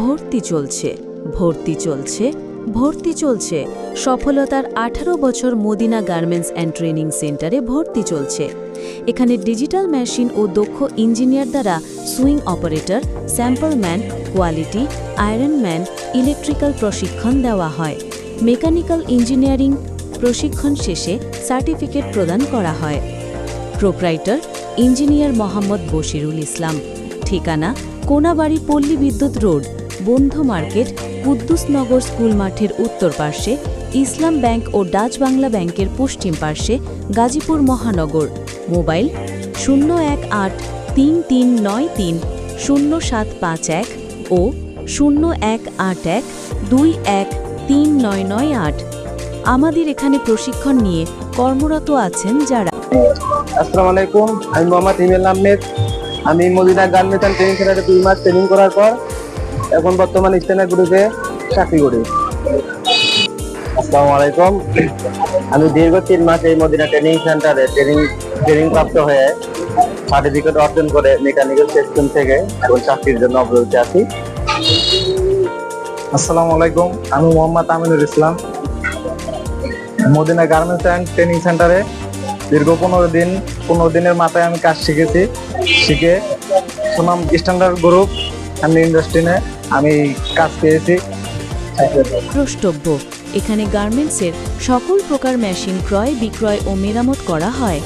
ভর্তি চলছে ভর্তি চলছে ভর্তি চলছে। সফলতার আঠারো বছর মদিনা গার্মেন্টস অ্যান্ড ট্রেনিং সেন্টারে ভর্তি চলছে। এখানে ডিজিটাল মেশিন ও দক্ষ ইঞ্জিনিয়ার দ্বারা sewing operator, sample man, quality, iron man, electrical প্রশিক্ষণ দেওয়া হয়। মেকানিক্যাল ইঞ্জিনিয়ারিং প্রশিক্ষণ শেষে সার্টিফিকেট প্রদান করা হয়। Proprietor, engineer Mohammad Bashirul Islam. ঠিকানা, কোনাবাড়ি পল্লী বিদ্যুৎ রোড বন্ধু মার্কেট কুদ্দুসনগর স্কুল মাঠের উত্তর পার্শ্বে, ইসলাম ব্যাংক ও ডাচ বাংলা ব্যাংকের পশ্চিম পার্শ্বে গাজীপুর মহানগর। মোবাইল শূন্য এক আট তিন তিন নয় তিন শূন্য সাত পাঁচ এক ও শূন্য এক আট এক দুই এক তিন নয় নয় আট। আমাদের এখানে প্রশিক্ষণ নিয়ে কর্মরত আছেন যারা। আসসালামু আলাইকুম, আমি মোহাম্মদ আহমেদ। আমি মদিনা গার্মেন্টস অ্যান্ড ট্রেনিং সেন্টারে দুই মাস ট্রেনিং করার পর এখন বর্তমান স্ট্যান্ডার্ড গ্রুপে চাকরি করি। আসসালামু আলাইকুম। আমি দীর্ঘ তিন মাস এই মদিনা ট্রেনিং সেন্টারে ট্রেনিং ট্রেনিং প্রাপ্ত হয়ে সার্টিফিকেট অর্জন করে মেকানিক্যাল সিস্টেম থেকে এখন চাকরির জন্য অবরোধে আছি। আসসালামু আলাইকুম। আমি Mohammad Aminul Islam. Madina garments and training সেন্টারে দীর্ঘ পনেরো দিন, পনেরো দিনের মাথায় আমি কাজ শিখেছি। শিখে সুনাম স্ট্যান্ডার্ড গ্রুপ অ্যান্ড ইন্ডাস্ট্রিনে আমি কাজ পেয়েছি। দ্রষ্টব্য এখানে গার্মেন্টসের সকল প্রকার মেশিন ক্রয় বিক্রয় ও মেরামত করা হয়।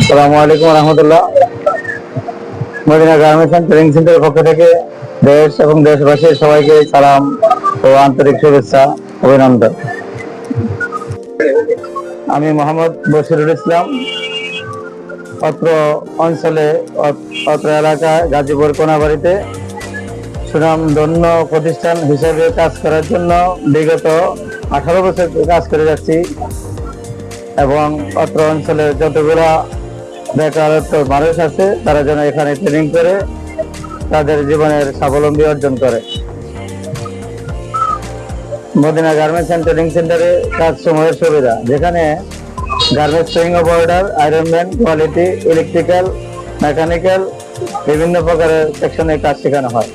আসসালামু আলাইকুম Rahmatullah. Madina garments and training সেন্টারের পক্ষ থেকে দেশ এবং দেশবাসীর সবাইকে সালাম ও আন্তরিক শুভেচ্ছা, অভিনন্দন। আমি মোহাম্মদ বশিরুল ইসলাম, অত্র অঞ্চলে অত- অত্র এলাকায় গাজীপুর কোনাবাড়িতে সুনাম ধন্য প্রতিষ্ঠান হিসেবে কাজ করার জন্য বিগত আঠারো বছর কাজ করে যাচ্ছি এবং অত্র অঞ্চলে যতগুলা বেকারত্ব মানুষ আছে, তারা যেন এখানে ট্রেনিং করে, তাদের জীবনের স্বাবলম্বী অর্জন করে। মদিনা গার্মেন্টস অ্যান্ড ট্রেনিং সেন্টারে কাজ সময়ের সুবিধা। যেখানে garments sewing iron ironman quality electrical mechanical বিভিন্ন প্রকারের সেকশনে কাজ শেখানো হয়।